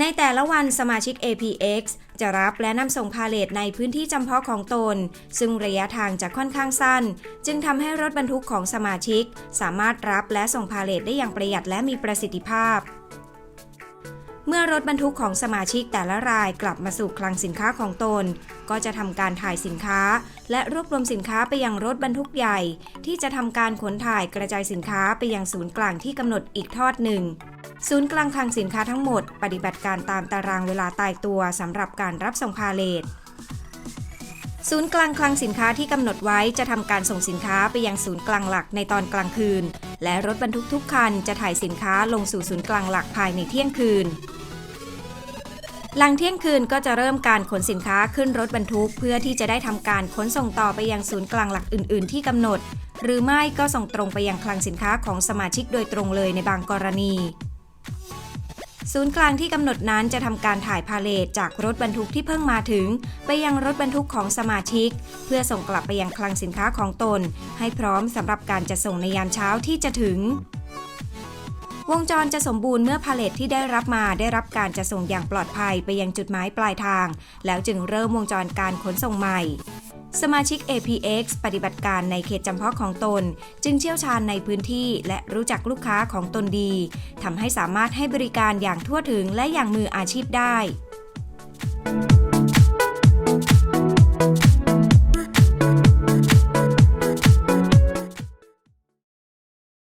ในแต่ละวันสมาชิก APX จะรับและนำส่งพาเลทในพื้นที่จำเพาะของตน ซึ่งระยะทางจะค่อนข้างสั้น จึงทำให้รถบรรทุกของสมาชิก สามารถรับและส่งพาเลทได้อย่างประหยัดและมีประสิทธิภาพ เมื่อรถบรรทุกของสมาชิกแต่ละรายกลับมาสู่คลังสินค้าของตน ก็จะทำการถ่ายสินค้า และรวบรวมสินค้าไปยังรถบรรทุกใหญ่ ที่จะทำการขนถ่ายกระจายสินค้าไปยังศูนย์กลางที่กำหนดอีกทอดหนึ่ง ศูนย์กลางคลังสินค้าทั้งหมด ปฏิบัติการตามตารางเวลาตายตัวสำหรับการรับส่งพาเลทศูนย์กลางคลังสินค้าที่กำหนดไว้จะทำการส่งสินค้าไปยังศูนย์กลางหลักในตอนกลางคืน และรถบรรทุกทุกคันจะถ่ายสินค้าลงสู่ศูนย์กลางหลักภายในเที่ยงคืน หลังเที่ยงคืนก็จะเริ่มการขนสินค้าขึ้นรถบรรทุก เพื่อที่จะได้ทำการขนส่งต่อไปยังศูนย์กลางหลักอื่น ๆ ที่กำหนด หรือไม่ก็ส่งตรงไปยังคลังสินค้าของสมาชิกโดยตรงเลยในบางกรณี ศูนย์กลางที่กำหนดนั้นจะทำการถ่ายพาเลทจากรถบรรทุกที่เพิ่งมาถึง ไปยังรถบรรทุกของสมาชิก เพื่อส่งกลับไปยังคลังสินค้าของตน ให้พร้อมสำหรับการจะส่งในยามเช้าที่จะถึงวงจรจะสมบูรณ์เมื่อพาเลทที่ได้รับมาได้รับการจะส่งอย่างปลอดภัยไปยังจุดหมายปลายทาง แล้วจึงเริ่มวงจรการขนส่งใหม่ สมาชิก APX ปฏิบัติการในเขตจำเพาะของตน จึงเชี่ยวชาญในพื้นที่ และรู้จักลูกค้าของตนดีทำให้สามารถให้บริการอย่างทั่วถึงและอย่างมืออาชีพได้